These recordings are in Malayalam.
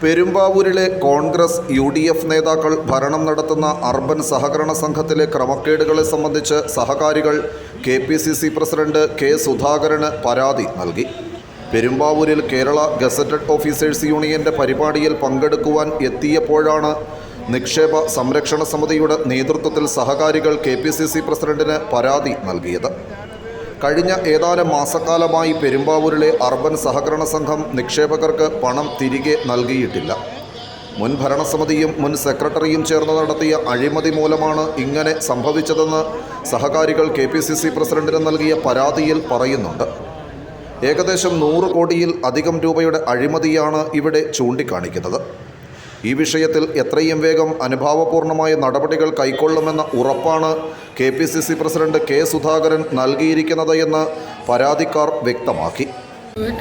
പെരുമ്പാവൂരിലെ കോൺഗ്രസ് യു ഡി എഫ് നേതാക്കൾ ഭരണം നടത്തുന്ന അർബൻ സഹകരണ സംഘത്തിലെ ക്രമക്കേടുകളെ സംബന്ധിച്ച് സഹകാരികൾ K P C C president K സുധാകരന് പരാതി നൽകി. പെരുമ്പാവൂരിൽ കേരള ഗസറ്റഡ് ഓഫീസേഴ്സ് യൂണിയന്റെ പരിപാടിയിൽ പങ്കെടുക്കുവാൻ എത്തിയപ്പോഴാണ് നിക്ഷേപ സംരക്ഷണ സമിതിയുടെ നേതൃത്വത്തിൽ സഹകാരികൾ കെ പി സി സി പ്രസിഡന്റിന് പരാതി നൽകിയത്. കഴിഞ്ഞ ഏതാനും മാസക്കാലമായി പെരുമ്പാവൂരിലെ അർബൻ സഹകരണ സംഘം നിക്ഷേപകർക്ക് പണം തിരികെ നൽകിയിട്ടില്ല. മുൻ ഭരണസമിതിയും മുൻ സെക്രട്ടറിയും ചേർന്ന് നടത്തിയ അഴിമതി മൂലമാണ് ഇങ്ങനെ സംഭവിച്ചതെന്ന് സഹകാരികൾ കെ പി സി സി പ്രസിഡന്റിന് നൽകിയ പരാതിയിൽ പറയുന്നുണ്ട്. ഏകദേശം നൂറ് കോടിയിൽ അധികം രൂപയുടെ അഴിമതിയാണ് ഇവിടെ ചൂണ്ടിക്കാണിക്കുന്നത്. ഈ വിഷയത്തിൽ എത്രയും വേഗം അനുഭാവപൂർണമായ നടപടികൾ കൈക്കൊള്ളുമെന്ന ഉറപ്പാണ് K P C C president K Sudhakaran നൽകിയിരിക്കുന്നത് എന്ന് പരാതിക്കാർ വ്യക്തമാക്കി.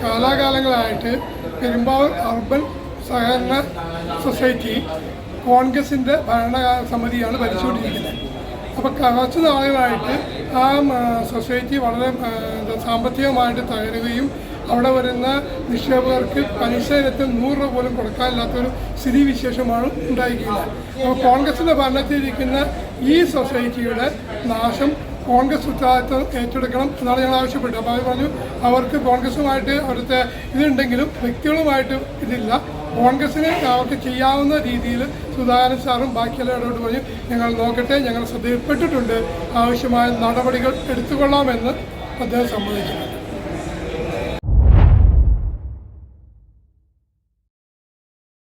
കാലാകാലങ്ങളായിട്ട് പെരുമ്പാവൂർ അർബൻ സഹകരണ സൊസൈറ്റി കോൺഗ്രസിന്റെ ഭരണ സമിതിയാണ് ഭരിച്ചുകൊണ്ടിരിക്കുന്നത്. അപ്പോൾ കുറച്ച് നാളുകളായിട്ട് ആ സൊസൈറ്റി വളരെ സാമ്പത്തികമായിട്ട് തകരുകയും അവിടെ വരുന്ന നിക്ഷേപകർക്ക് പലിശ ഇനത്തിൽ നൂറ് രൂപ പോലും കൊടുക്കാനില്ലാത്തൊരു സ്ഥിതി വിശേഷമാണ് ഉണ്ടായിരിക്കുന്നത്. അപ്പോൾ കോൺഗ്രസിന്റെ ഭരണത്തിലിരിക്കുന്ന ഈ സൊസൈറ്റിയുടെ നാശം കോൺഗ്രസ് ഉത്തരവാദിത്വം ഏറ്റെടുക്കണം എന്നാണ് ഞങ്ങൾ ആവശ്യപ്പെട്ടത്. അപ്പോൾ അവർ പറഞ്ഞു അവർക്ക് കോൺഗ്രസുമായിട്ട് അവിടുത്തെ ഇതുണ്ടെങ്കിലും വ്യക്തികളുമായിട്ട് ഇതില്ല. കോൺഗ്രസിന് അവർക്ക് ചെയ്യാവുന്ന രീതിയിൽ സുധാകരൻ സാറും ബാക്കിയുള്ളവരോട് പറഞ്ഞു ഞങ്ങൾ നോക്കട്ടെ ഞങ്ങൾ ശ്രദ്ധയിൽപ്പെട്ടിട്ടുണ്ട്. ആവശ്യമായ നടപടികൾ എടുത്തുകൊള്ളാമെന്ന് അദ്ദേഹം സമ്മതിച്ചു.